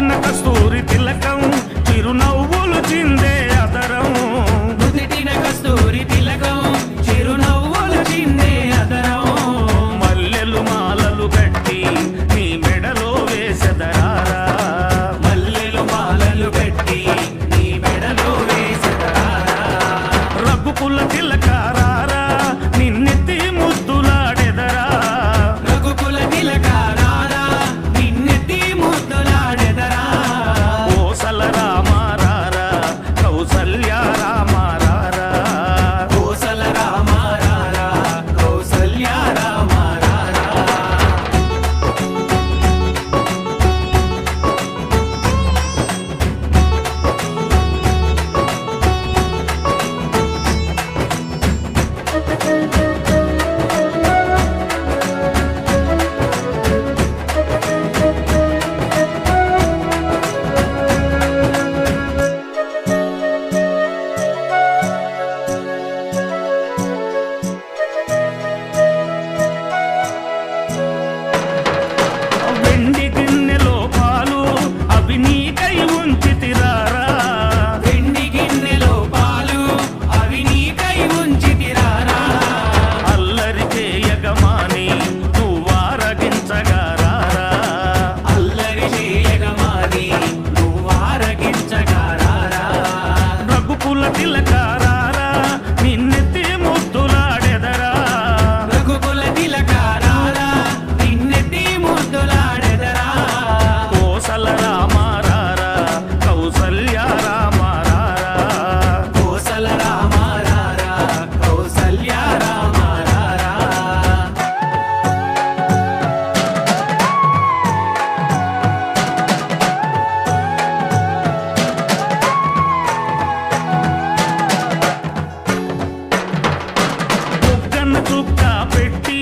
చిన్న కస్తూరి తిలకం. చిరునవ్వు తిలకా. నన్ను దుఃఖ పెట్టి